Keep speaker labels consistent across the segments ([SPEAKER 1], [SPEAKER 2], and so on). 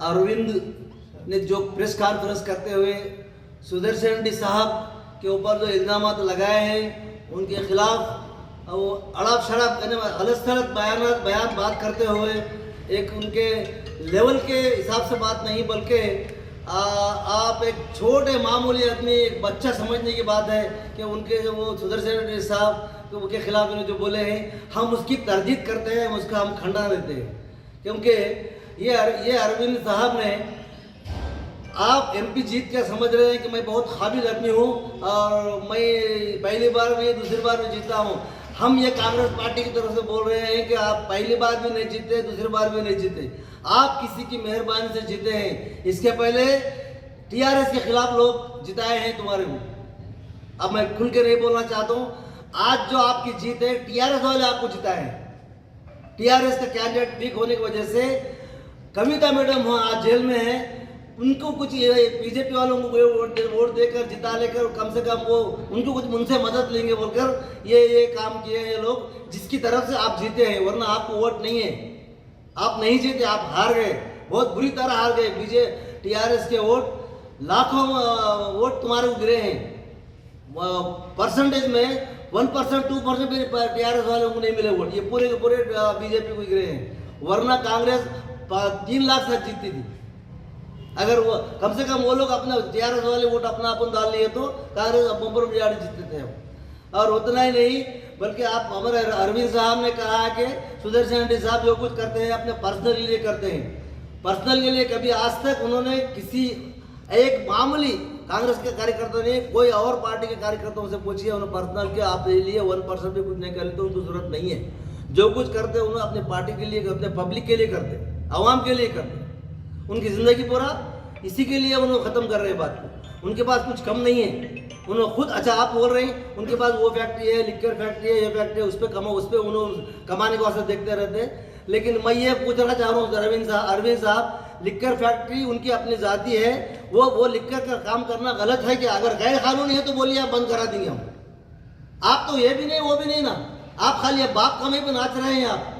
[SPEAKER 1] अरविंद ने जो press conference करते हुए सुदर्शन रेड्डी साहब के ऊपर जो इल्ज़ाम लगाए हैं, उनके खिलाफ वो अड़प शड़प यानी अलग थलग बयान बयान बात करते हुए एक उनके लेवल के हिसाब से बात नहीं, बल्कि आप एक छोटे मामूली आदमी, एक बच्चा समझने की बात है कि उनके जो वो सुदर्शन साहब तो उनके खिलाफ जो बोले हैं, हम उसकी तरजीद करते हैं उसका हम खंडा देते हैं। क्योंकि ये अर- ये अरविंद साहब ने, आप एमपी जीत के समझ रहे हैं कि मैं बहुत काबिल आदमी हूँ और मैं पहली बार नहीं दूसरी बार भी जीता हूँ? हम ये कांग्रेस पार्टी की तरफ़ से बोल रहे हैं कि आप पहली बार भी नहीं जीते, दूसरी बार भी नहीं जीते। आप किसी की मेहरबानी से जीते हैं। इसके पहले टीआरएस के खिलाफ लोग जिताए हैं तुम्हारे को अब मैं खुल के नहीं बोलना चाहता हूँ। आज जो आपकी जीत है, टीआरएस वाले आपको जिताए हैं। टीआरएस का कैंडिडेट वीक होने की वजह से कविता मैडम वहाँ आज जेल में है। उनको कुछ बीजेपी वालों को वोट दे, वोट देकर, जिता लेकर, कम से कम वो, उनको कुछ उनसे मदद लेंगे बोलकर ये ये काम किए हैं ये लोग, जिसकी तरफ़ से आप जीते हैं, वरना आपको वोट नहीं है। आप नहीं जीते, आप हार गए। बहुत बुरी तरह हार गए। बीजे, टीआरएस के वोट, लाखों वोट तुम्हारे गिरे हैं। परसेंटेज में one percent two percent TRS वालों को नहीं मिले वोट। ये पूरे के पूरे बीजेपी को गिरे हैं। वरना कांग्रेस तीन लाख तक जीतती थी अगर वो, कम से कम वो लोग अपना टीआरएस वाले वोट अपना अपन डाल लिए तो कांग्रेस बम्पर मेजॉरिटी जीतते थे और उतना ही नहीं, बल्कि आप हमारे अरविंद साहब ने कहा कि सुदर्शन रेड्डी साहब जो कुछ करते हैं, अपने पर्सनल लिए करते हैं। पर्सनल के लिए कभी आज तक उन्होंने किसी एक मामूली कांग्रेस के कार्यकर्ता ने, कोई और पार्टी के कार्यकर्ताओं से पूछिए उन्होंने पर्सनल के आप ले लिए वन परसेंट भी कुछ नहीं कर लेते उनको ज़रूरत नहीं है। जो कुछ करते हैं उन्होंने अपने पार्टी के लिए, अपने पब्लिक के लिए करते हैं। आवाम के लिए कर उनकी ज़िंदगी पूरा इसी के लिए उन्होंने ख़त्म कर रहे हैं बात को। उनके पास कुछ कम नहीं है। उन्होंने खुद अच्छा आप बोल रहे हैं, उनके पास वो फैक्ट्री है लिक्कर फैक्ट्री है, ये फैक्ट्री है, उस पर कमा उस पर उन्होंने कमाने के वास्ते देखते रहते हैं। लेकिन मैं ये पूछना चाह रहा हूँ, अरविंद साहब अरविंद साहब लिक्कर फैक्ट्री उनकी अपनी जाति है, वो वो लिक्कर का काम करना गलत है कि अगर गैर कानूनी है तो बोलिए आप बंद करा देंगे हम। आप तो ये भी नहीं, वो भी नहीं ना। आप खाली बाप कमे पे नाच रहे हैं आप।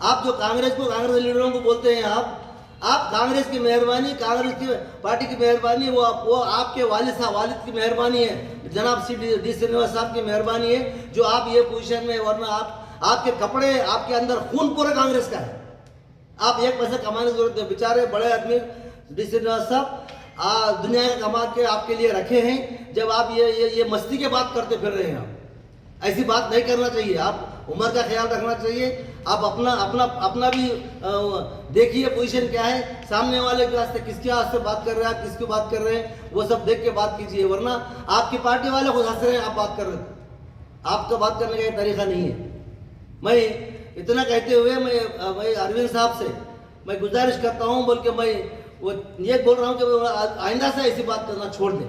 [SPEAKER 1] आप जो कांग्रेस को, कांग्रेस लीडरों को बोलते हैं आप आप कांग्रेस की मेहरबानी, कांग्रेस की पार्टी की मेहरबानी, वो वो आपके वालिद साहब, वालिद की मेहरबानी है। जनाब सी डी श्रीनिवास साहब की मेहरबानी है, जो आप ये पोजीशन में, वरना आप, आपके कपड़े, आपके अंदर खून पूरा कांग्रेस का है। आप एक पैसा कमाने की ज़रूरत है बेचारे बड़े आदमी, डी श्रीनिवास साहब दुनिया का कमा के आपके लिए रखे हैं, जब आप ये ये ये मस्ती के बात करते फिर रहे हैं आप। ऐसी बात नहीं करना चाहिए, आप उम्र का ख्याल रखना चाहिए आप अपना अपना अपना भी देखिए पोजीशन क्या है। सामने वाले के वास्ते किसके वास्ते बात कर रहे हैं, आप किसकी बात कर रहे हैं, वो सब देख के बात कीजिए, वरना आपकी पार्टी वाले खुद हंस रहे हैं, आप बात कर रहे आपका बात करने का तरीका नहीं है। मैं इतना कहते हुए मैं मैं अरविंद साहब से मैं गुजारिश करता हूँ, बोल के मैं, वो ये बोल रहा हूँ कि आइंदा से ऐसी बात करना छोड़ दें।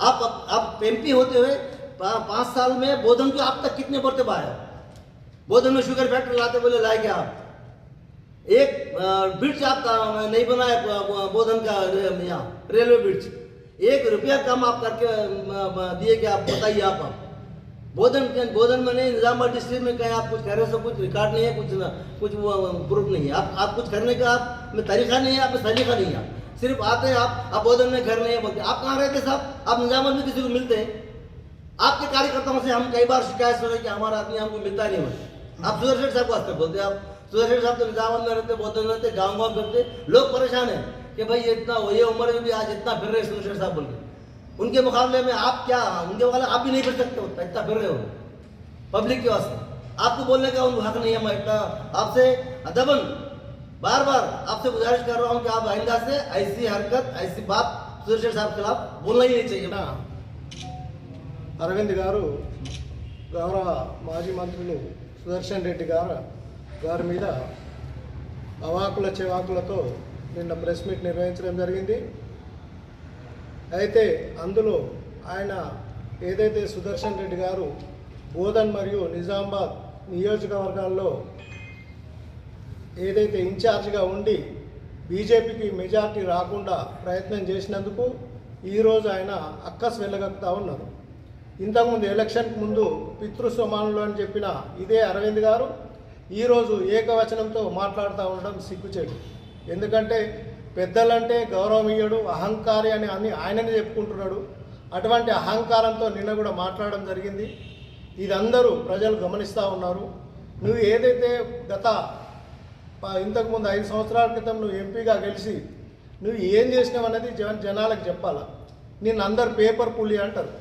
[SPEAKER 1] आप आप एमपी होते हुए पाँच साल में बोधन को आप तक कितने मरतबा आया बोधन में शुगर फैक्ट्री लाते बोले लाए क्या? आप एक ब्रिज आपका नहीं बनाया बोधन का यहाँ रेलवे ब्रिज एक रुपया कम आप करके दिए क्या आप बताइए आप। बोधन के बोधन में नहीं निजामाबाद डिस्ट्रिक्ट में कहीं आप कुछ कर रहे हो कुछ रिकॉर्ड नहीं है कुछ न, कुछ वो प्रूफ नहीं है। आप आप कुछ करने का आप में तरीका नहीं है आप में सलीका नहीं है। सिर्फ़ आते हैं आप आप बोधन में घर नहीं है बोलते आप कहाँ रहते साहब? आप निजामाबाद में किसी को मिलते हैं। आपके कार्यकर्ताओं से हम कई बार शिकायत सुने कि हमारा आदमी हमको मिलता नहीं है। आप सुदर्शन साहब को वास्ते बोलते हैं आप सुदर्शन साहब तो निजामाबाद में रहते बोधन में रहते गाँव गाँव में रहते लोग परेशान हैं कि भाई ये इतना ये उम्र में भी आज इतना फिर रहे सुदर्शन साहब बोल के उनके मुकाबले में आप क्या उनके वाले आप भी नहीं फिर सकते होता इतना फिर रहे हो पब्लिक के वास्ते आपको बोलने का उनको हक नहीं है मैं इतना आपसे अदबन बार बार आपसे गुजारिश कर रहा हूँ कि आप आइंदा से ऐसी हरकत ऐसी बात सुदर्शन साहब के खिलाफ बोलना ही नहीं चाहिए ना
[SPEAKER 2] అరవింద్ గారు గౌరవ మాజీ మంత్రులు సుదర్శన్ రెడ్డి గారు గారి మీద అవాకుల చెవాకులతో నిన్న ప్రెస్ మీట్ నిర్వహించడం జరిగింది. అయితే అందులో ఆయన ఏదైతే సుదర్శన్ రెడ్డి గారు బోధన్ మరియు నిజామాబాద్ నియోజకవర్గాల్లో ఏదైతే ఇన్ఛార్జ్గా ఉండి బీజేపీకి మెజార్టీ రాకుండా ప్రయత్నం చేసినందుకు ఈరోజు ఆయన అక్కస్ వెళ్ళగక్కుతా ఉన్నారు. ఇంతకుముందు ఎలక్షన్కి ముందు పితృస్వమానులు అని చెప్పిన ఇదే అరవింద్ గారు ఈరోజు ఏకవచనంతో మాట్లాడుతూ ఉండడం సిగ్గుచేటు. ఎందుకంటే పెద్దలంటే గౌరవం ఇయ్యడు అహంకారి అని అని ఆయననే చెప్పుకుంటున్నాడు. అటువంటి అహంకారంతో నిన్న కూడా మాట్లాడడం జరిగింది. ఇది అందరూ ప్రజలు గమనిస్తూ ఉన్నారు. నువ్వు ఏదైతే గత ఇంతకుముందు ఐదు సంవత్సరాల క్రితం నువ్వు ఎంపీగా గెలిచి నువ్వు ఏం చేసినావు అనేది జన జనాలకు చెప్పాలా? నిన్ను అందరు పేపర్ పులి అంటారు.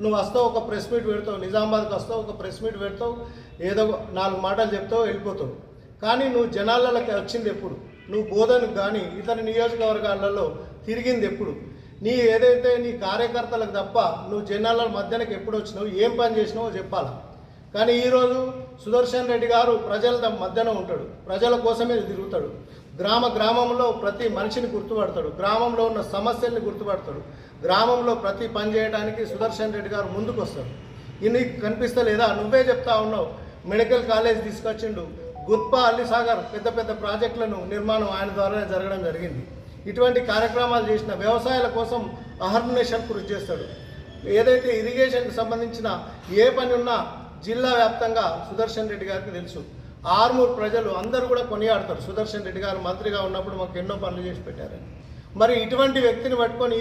[SPEAKER 2] నువ్వు వస్తావు ఒక ప్రెస్ మీట్ పెడతావు నిజామాబాద్కి వస్తావు ఒక ప్రెస్ మీట్ పెడతావు ఏదో నాలుగు మాటలు చెప్తావు వెళ్ళిపోతావు. కానీ నువ్వు జనాలకి వచ్చింది ఎప్పుడు? నువ్వు బోధనకు కానీ ఇతర నియోజకవర్గాలలో తిరిగింది ఎప్పుడు? నీ ఏదైతే నీ కార్యకర్తలకు తప్ప నువ్వు జనాల మధ్యనకి ఎప్పుడు వచ్చినావు ఏం పని చేసినావో చెప్పాలా? కానీ ఈరోజు సుదర్శన్ రెడ్డి గారు ప్రజల మధ్యన ఉంటాడు. ప్రజల కోసమే తిరుగుతాడు. గ్రామ గ్రామంలో ప్రతి మనిషిని గుర్తుపడతాడు. గ్రామంలో ఉన్న సమస్యల్ని గుర్తుపడతాడు. గ్రామంలో ప్రతి పని చేయడానికి సుదర్శన్ రెడ్డి గారు ముందుకు వస్తారు ఇది నీకు కనిపిస్తలేదా నువ్వే చెప్తా ఉన్నావు. మెడికల్ కాలేజ్ తీసుకొచ్చిండు. గుత్ప అల్లిసాగర్ పెద్ద పెద్ద ప్రాజెక్టులను నిర్మాణం ఆయన ద్వారానే జరగడం జరిగింది. ఇటువంటి కార్యక్రమాలు చేసిన వ్యవసాయాల కోసం అహర్నిశం కృషి చేస్తాడు. ఏదైతే ఇరిగేషన్కి సంబంధించిన ఏ పని ఉన్నా జిల్లా వ్యాప్తంగా సుదర్శన్ రెడ్డి గారికి తెలుసు. ఆర్మూర్ ప్రజలు అందరూ కూడా కొనియాడతారు. సుదర్శన్ రెడ్డి గారు మంత్రిగా ఉన్నప్పుడు మాకు ఎన్నో పనులు చేసి పెట్టారని. మరి ఇటువంటి వ్యక్తిని పట్టుకొని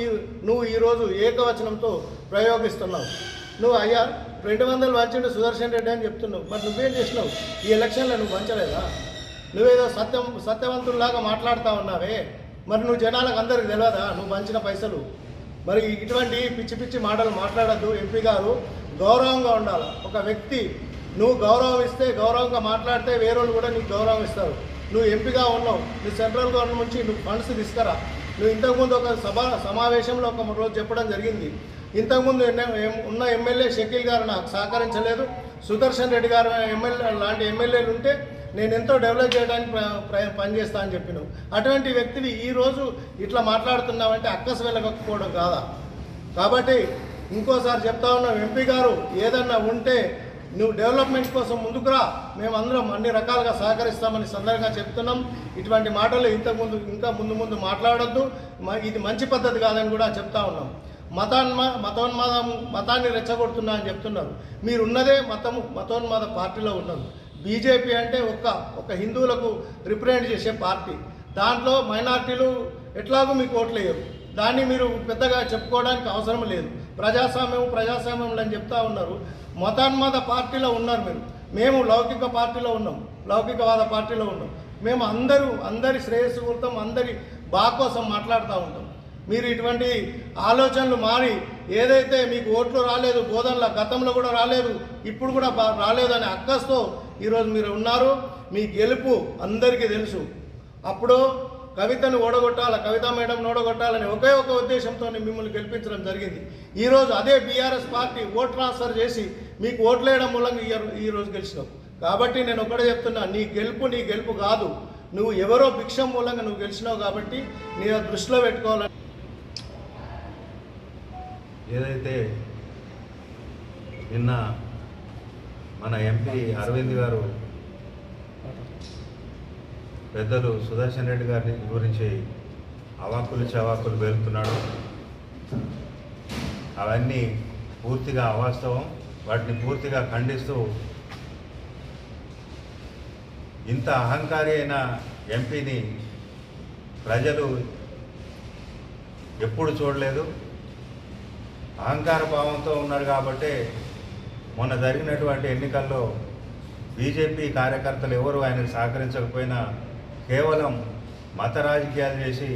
[SPEAKER 2] నువ్వు ఈరోజు ఏకవచనంతో ప్రయోగిస్తున్నావు. నువ్వు అయ్యా రెండు వందలు వంచండి సుదర్శన్ రెడ్డి అని చెప్తున్నావు. మరి నువ్వేం చేసినావు ఈ ఎలక్షన్లో నువ్వు వంచలేదా? నువ్వేదో సత్యం సత్యవంతుల్లాగా మాట్లాడుతూ ఉన్నావే. మరి నువ్వు జనాలకు అందరికి తెలియదా నువ్వు వంచిన పైసలు. మరి ఇటువంటి పిచ్చి పిచ్చి మాటలు మాట్లాడద్దు. ఎంపీ గారు గౌరవంగా ఉండాలి. ఒక వ్యక్తి నువ్వు గౌరవం ఇస్తే గౌరవంగా మాట్లాడితే వేరేవాళ్ళు కూడా నీకు గౌరవం ఇస్తారు. నువ్వు ఎంపీగా ఉన్నావు. నువ్వు సెంట్రల్ గవర్నమెంట్ నుంచి నువ్వు ఫండ్స్ తీసుకురా. నువ్వు ఇంతకుముందు ఒక సభ సమావేశంలో ఒక రోజు చెప్పడం జరిగింది. ఇంతకుముందు ఉన్న ఎమ్మెల్యే షకీల్ గారు నాకు సహకరించలేదు. సుదర్శన్ రెడ్డి గారు ఎమ్మెల్యే లాంటి ఎమ్మెల్యేలు ఉంటే నేను ఎంతో డెవలప్ చేయడానికి ప్ర- పనిచేస్తా అని చెప్పినావు. అటువంటి వ్యక్తివి ఈరోజు ఇట్లా మాట్లాడుతున్నావంటే అక్కసు వెళ్ళకపోవడం కాదా? కాబట్టి ఇంకోసారి చెప్తా ఉన్నాం ఎంపీ గారు ఏదన్నా ఉంటే నువ్వు డెవలప్మెంట్ కోసం ముందుకు రా. మేమందరం అన్ని రకాలుగా సహకరిస్తామని సందర్భంగా చెప్తున్నాం. ఇటువంటి మాటలు ఇంతకుముందు ఇంకా ముందు ముందు మాట్లాడొద్దు. ఇది మంచి పద్ధతి కాదని కూడా చెప్తా ఉన్నాం. మతాన్మా మతోన్మాదం మతాన్ని రెచ్చగొడుతున్నా అని చెప్తున్నారు. మీరు ఉన్నదే మతము మతోన్మాద పార్టీలో ఉన్నారు బీజేపీ అంటే ఒక్క ఒక హిందువులకు రిప్రజెంట్ చేసే పార్టీ. దాంట్లో మైనార్టీలు ఎట్లాగూ మీకు ఓట్లేయరు. దాన్ని మీరు పెద్దగా చెప్పుకోవడానికి అవసరం లేదు. ప్రజాస్వామ్యం ప్రజాస్వామ్యం అని చెప్తా ఉన్నారు. మతాన్మత పార్టీలో ఉన్నారు మీరు. మేము లౌకిక పార్టీలో ఉన్నాం. లౌకికవాద పార్టీలో ఉన్నాం. మేము అందరూ అందరి శ్రేయస్సు గుర్తం అందరి బాగు కోసం మాట్లాడుతూ ఉంటాం. మీరు ఇటువంటి ఆలోచనలు మారి ఏదైతే మీకు ఓట్లు రాలేదు బోధనల గతంలో కూడా రాలేదు ఇప్పుడు కూడా బా- అనే అక్కస్తో ఈరోజు మీరు ఉన్నారు. మీ గెలుపు అందరికీ తెలుసు. అప్పుడు కవితను ఓడగొట్టాల? కవిత మేడం ఓడగొట్టాలని ఒకే ఒక ఉద్దేశంతో మిమ్మల్ని గెలిపించడం జరిగింది. ఈరోజు అదే బీఆర్ఎస్ పార్టీ ఓట్ ట్రాన్స్ఫర్ చేసి మీకు ఓట్లేయడం మూలంగా ఈ- రోజు గెలిచినావు. కాబట్టి నేను ఒకటే చెప్తున్నా నీ గెలుపు నీ గెలుపు కాదు. నువ్వు ఎవరో భిక్షం మూలంగా నువ్వు గెలిచినావు కాబట్టి నీ దృష్టిలో పెట్టుకోవాలని.
[SPEAKER 3] ఏదైతే నిన్న మన ఎంపీ అరవింద్ గారు పెద్దలు సుదర్శన్ రెడ్డి గారిని గురించి అవాకులు చవాకులు వెళ్తున్నాడు అవన్నీ పూర్తిగా అవాస్తవం. వాటిని పూర్తిగా ఖండిస్తూ ఇంత అహంకారి అయిన ఎంపీని ప్రజలు ఎప్పుడు చూడలేదు. అహంకార భావంతో ఉన్నారు కాబట్టే మొన్న జరిగినటువంటి ఎన్నికల్లో బీజేపీ కార్యకర్తలు ఎవరు ఆయనకు సహకరించకపోయినా కేవలం మత రాజకీయాలు చేసి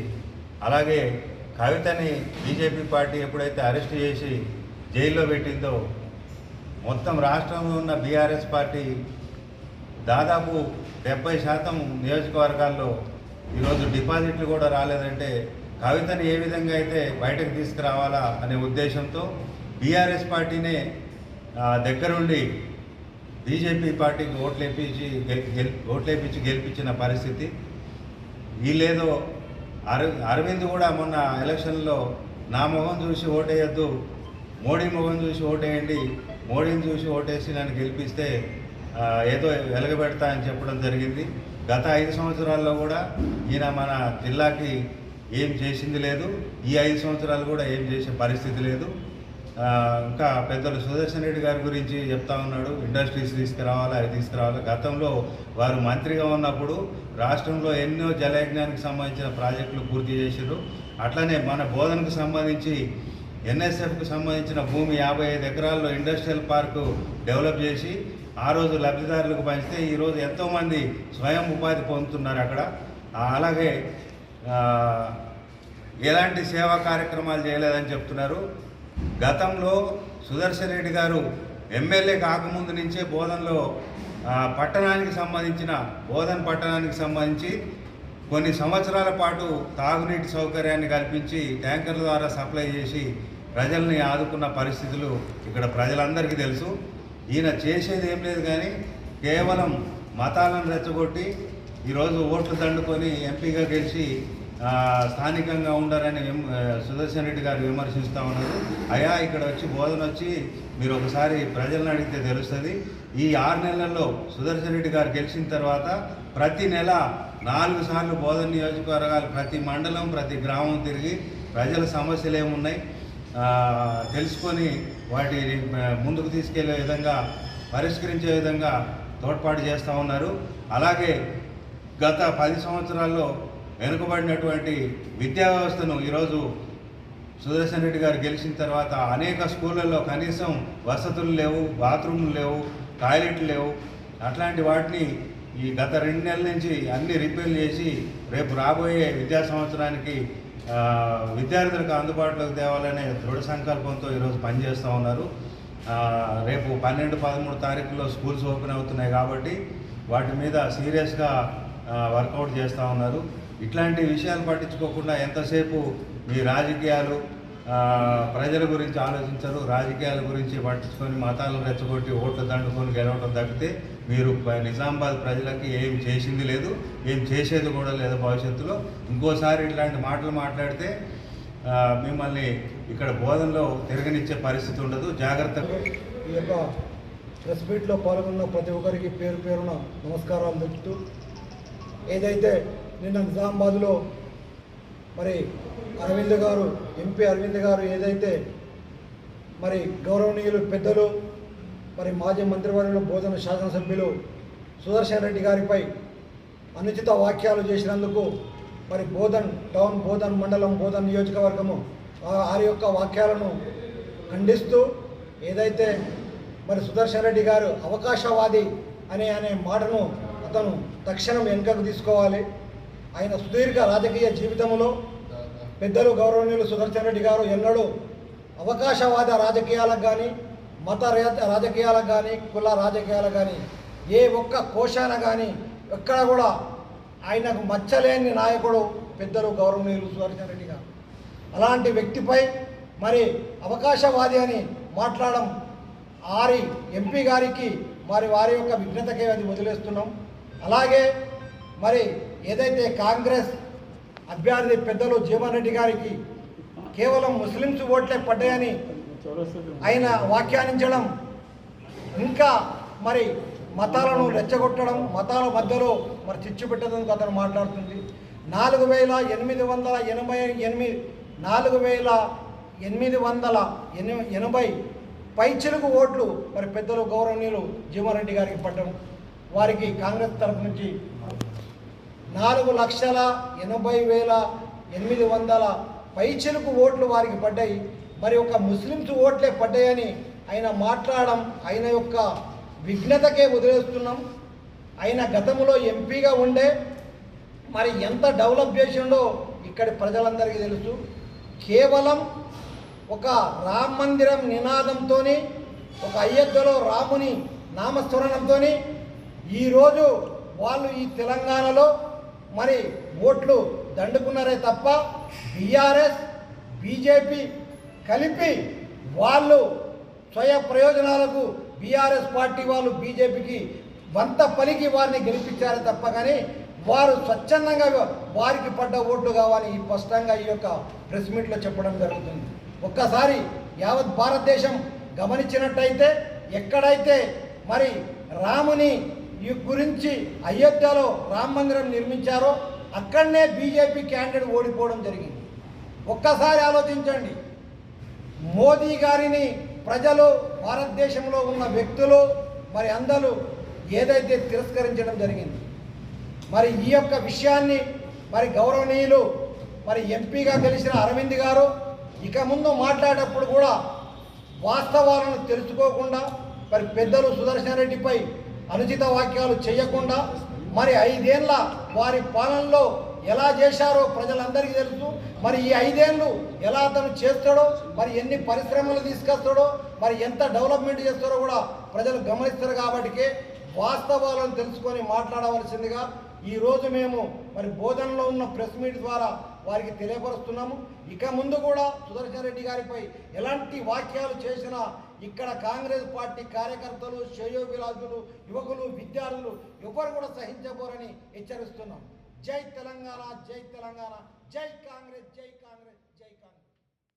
[SPEAKER 3] అలాగే కవితని బీజేపీ పార్టీ ఎప్పుడైతే అరెస్ట్ చేసి జైల్లో పెట్టిందో మొత్తం రాష్ట్రంలో ఉన్న బీఆర్ఎస్ పార్టీ దాదాపు డెబ్బై శాతం నియోజకవర్గాల్లో ఈరోజు డిపాజిట్లు కూడా రాలేదంటే కవితను ఏ విధంగా అయితే బయటకు తీసుకురావాలా అనే ఉద్దేశంతో బీఆర్ఎస్ పార్టీనే దగ్గరుండి బీజేపీ పార్టీకి ఓట్లేపించి గెలి ఓట్లేపించి గెలిపించిన పరిస్థితి. వీళ్ళేదో అర అరవింద్ కూడా మొన్న ఎలక్షన్లో నా మొహం చూసి ఓటేయద్దు మోడీ మొహం చూసి ఓటేయండి మోడీని చూసి ఓటేసి నన్ను గెలిపిస్తే ఏదో వెలగబెడతా అని చెప్పడం జరిగింది. గత ఐదు సంవత్సరాల్లో కూడా ఈయన మన జిల్లాకి ఏం చేసింది లేదు ఈ ఐదు సంవత్సరాలు కూడా ఏం చేసే పరిస్థితి లేదు. ఇంకా పెద్దలు సుదర్శన్ రెడ్డి గారి గురించి చెప్తా ఉన్నాడు. ఇండస్ట్రీస్ తీసుకురావాలి అవి తీసుకురావాలి. గతంలో వారు మంత్రిగా ఉన్నప్పుడు రాష్ట్రంలో ఎన్నో జలయజ్ఞానికి సంబంధించిన ప్రాజెక్టులు పూర్తి చేశారు అట్లనే మన బోధనకు సంబంధించి ఎన్ఎస్ఎఫ్కి సంబంధించిన భూమి యాభై ఐదు ఎకరాల్లో ఇండస్ట్రియల్ పార్కు డెవలప్ చేసి ఆ రోజు లబ్ధిదారులకు పంచితే ఈరోజు ఎంతోమంది స్వయం ఉపాధి పొందుతున్నారు అక్కడ. అలాగే ఎలాంటి సేవా కార్యక్రమాలు చేయలేదని చెప్తున్నారు. గతంలో సుదర్శన్ రెడ్డి గారు ఎమ్మెల్యే కాకముందు నుంచే బోధనలో పట్టణానికి సంబంధించిన బోధన పట్టణానికి సంబంధించి కొన్ని సంవత్సరాల పాటు తాగునీటి సౌకర్యాన్ని కల్పించి ట్యాంకర్ల ద్వారా సప్లై చేసి ప్రజల్ని ఆదుకున్న పరిస్థితులు ఇక్కడ ప్రజలందరికీ తెలుసు. ఈయన చేసేది ఏం లేదు కానీ కేవలం మతాలను రెచ్చగొట్టి ఈరోజు ఓట్లు దండుకొని ఎంపీగా గెలిచి స్థానికంగా ఉండారని విమ- సుదర్శన్ రెడ్డి గారు విమర్శిస్తూ ఉన్నారు. అయా ఇక్కడ వచ్చి బోధన వచ్చి మీరు ఒకసారి ప్రజలను అడిగితే తెలుస్తుంది. ఈ ఆరు నెలల్లో సుదర్శన్ రెడ్డి గారు గెలిచిన తర్వాత ప్రతి నెల నాలుగు సార్లు బోధన నియోజకవర్గాలు ప్రతి మండలం ప్రతి గ్రామం తిరిగి ప్రజల సమస్యలు ఏమున్నాయి? తెలుసుకొని వాటి ముందుకు తీసుకెళ్ళే విధంగా పరిష్కరించే విధంగా తోడ్పాటు చేస్తూ ఉన్నారు. అలాగే గత పది సంవత్సరాల్లో వెనుకబడినటువంటి విద్యా వ్యవస్థను ఈరోజు సుదర్శన్ రెడ్డి గారు గెలిచిన తర్వాత అనేక స్కూళ్ళల్లో కనీసం వసతులు లేవు బాత్రూమ్లు లేవు టాయిలెట్లు లేవు. అట్లాంటి వాటిని ఈ గత రెండు నెలల నుంచి అన్ని రిపేర్ చేసి రేపు రాబోయే విద్యా సంవత్సరానికి విద్యార్థులకు అందుబాటులోకి తేవాలనే దృఢ సంకల్పంతో ఈరోజు పనిచేస్తూ ఉన్నారు. రేపు పన్నెండు పదమూడు తారీఖులో స్కూల్స్ ఓపెన్ అవుతున్నాయి కాబట్టి వాటి మీద సీరియస్గా వర్కౌట్ చేస్తూ ఉన్నారు. ఇట్లాంటి విషయాలు పట్టించుకోకుండా ఎంతసేపు మీ రాజకీయాలు ప్రజల గురించి ఆలోచించరు రాజకీయాల గురించి పట్టించుకొని మతాలను రెచ్చగొట్టి ఓట్లు దండుకొని గెలవడం తప్పితే మీరు నిజామాబాద్ ప్రజలకి ఏం చేసింది లేదు ఏం చేసేది కూడా లేదు భవిష్యత్తులో. ఇంకోసారి ఇట్లాంటి మాటలు మాట్లాడితే మిమ్మల్ని ఇక్కడ బోధనలో తిరగనిచ్చే పరిస్థితి ఉండదు. జాగ్రత్తగా
[SPEAKER 4] ఈ యొక్క ప్రెస్ మీట్లో పాల్గొన్న ప్రతి ఒక్కరికి పేరు పేరున నమస్కారాలు తెలుపుతూ ఏదైతే నిన్న నిజామాబాద్లో మరి అరవింద్ గారు ఎంపీ అరవింద్ గారు ఏదైతే మరి గౌరవనీయులు పెద్దలు మరి మాజీ మంత్రివర్యులు బోధన శాసనసభ్యులు సుదర్శన్ రెడ్డి గారిపై అనుచిత వాక్యాలు చేసినందుకు మరి బోధన్ టౌన్ బోధన్ మండలం బోధన్ నియోజకవర్గము వారి యొక్క వాక్యాలను ఖండిస్తూ ఏదైతే మరి సుదర్శన్ రెడ్డి గారు అవకాశవాది అనే అనే మాటను అతను తక్షణం వెనుకకు తీసుకోవాలి. ఆయన సుదీర్ఘ రాజకీయ జీవితంలో పెద్దలు గౌరవనీయులు సుదర్శన్ రెడ్డి గారు ఎన్నడూ అవకాశవాద రాజకీయాలకు కానీ మత రాజకీయాలకు కానీ కుల రాజకీయాలకు కానీ ఏ ఒక్క కోశాన కానీ ఎక్కడ కూడా ఆయనకు మచ్చలేని నాయకుడు పెద్దలు గౌరవనీయులు సుదర్శన్ రెడ్డి గారు. అలాంటి వ్యక్తిపై మరి అవకాశవాది అని మాట్లాడడం ఆరి ఎంపీ గారికి మరి వారి యొక్క విఘ్నతకే అది వదిలేస్తున్నాం. అలాగే మరి ఏదైతే కాంగ్రెస్ అభ్యర్థి పెద్దలు జీవన్ రెడ్డి గారికి కేవలం ముస్లిమ్స్ ఓట్లే పడ్డాయని ఆయన వ్యాఖ్యానించడం ఇంకా మరి మతాలను రెచ్చగొట్టడం మతాల మధ్యలో మరి చిచ్చు పెట్టడానికి అతను మాట్లాడుతుంది. నాలుగు వేల ఎనిమిది వందల ఎనభై ఎనిమిది నాలుగు వేల ఎనిమిది వందల ఎని ఎనభై పైచిలుకు ఓట్లు మరి పెద్దలు గౌరవనీయులు జీవారెడ్డి గారికి పడ్డం. వారికి కాంగ్రెస్ తరఫు నుంచి నాలుగు లక్షల ఎనభై వేల ఎనిమిది వందల పైచెలకు ఓట్లు వారికి పడ్డాయి. మరి ఒక ముస్లిమ్స్ ఓట్లే పడ్డాయని ఆయన మాట్లాడడం ఆయన యొక్క విఘ్నతకే వదిలేస్తున్నాం. ఆయన గతంలో ఎంపీగా ఉండే మరి ఎంత డెవలప్ చేసిండో ఇక్కడి ప్రజలందరికీ తెలుసు. కేవలం ఒక రామ మందిరం నినాదంతో ఒక అయోధ్యలో రాముని నామస్మరణంతో ఈరోజు వాళ్ళు ఈ తెలంగాణలో మరి ఓట్లు దండుకున్నారే తప్ప బీఆర్ఎస్ బీజేపీ కలిపి వాళ్ళు స్వయ ప్రయోజనాలకు బీఆర్ఎస్ పార్టీ వాళ్ళు బీజేపీకి వంత పలికి వారిని గెలిపించారే తప్ప కానీ వారు స్వచ్ఛందంగా వారికి పడ్డ ఓట్లు కావాలి ఈ స్పష్టంగా ఈ యొక్క ప్రెస్ మీట్లో చెప్పడం జరుగుతుంది. ఒక్కసారి యావత్ భారతదేశం గమనించినట్టయితే ఎక్కడైతే మరి రాముని గురించి అయోధ్యలో రామ మందిరం నిర్మించారో అక్కడనే బీజేపీ క్యాండిడేట్ ఓడిపోవడం జరిగింది. ఒక్కసారి ఆలోచించండి. మోదీ గారిని ప్రజలు భారతదేశంలో ఉన్న వ్యక్తులు మరి అందరూ ఏదైతే తిరస్కరించడం జరిగింది మరి ఈ యొక్క విషయాన్ని మరి గౌరవనీయులు మరి ఎంపీగా గెలిచిన అరవింద్ గారు ఇక ముందు మాట్లాడేటప్పుడు కూడా వాస్తవాలను తెలుసుకోకుండా మరి పెద్దలు సుదర్శన రెడ్డిపై అనుచిత వాక్యాలు చేయకుండా మరి ఐదేళ్ళ వారి పాలనలో ఎలా చేశారో ప్రజలందరికీ తెలుసు. మరి ఈ ఐదేళ్ళు ఎలా అతను చేస్తాడో మరి ఎన్ని పరిశ్రమలు తీసుకొస్తాడో మరి ఎంత డెవలప్మెంట్ చేస్తాడో కూడా ప్రజలు గమనిస్తారు కాబట్టికే వాస్తవాలను తెలుసుకొని మాట్లాడవలసిందిగా ఈ రోజు మేము మరి బోధనలో ఉన్న ప్రెస్ మీట్ ద్వారా వారికి తెలియపరుస్తున్నాము. ఇక ముందు కూడా సుదర్శన్ రెడ్డి గారిపై ఎలాంటి వాక్యాలు చేసినా ఇక్కడ కాంగ్రెస్ పార్టీ కార్యకర్తలు శ్రేయోభిలాషులు యువకులు విద్యార్థులు ఎవరు కూడా సహించబోరని హెచ్చరిస్తున్నాం. జై తెలంగాణ జై తెలంగాణ జై కాంగ్రెస్ జై కాంగ్రెస్.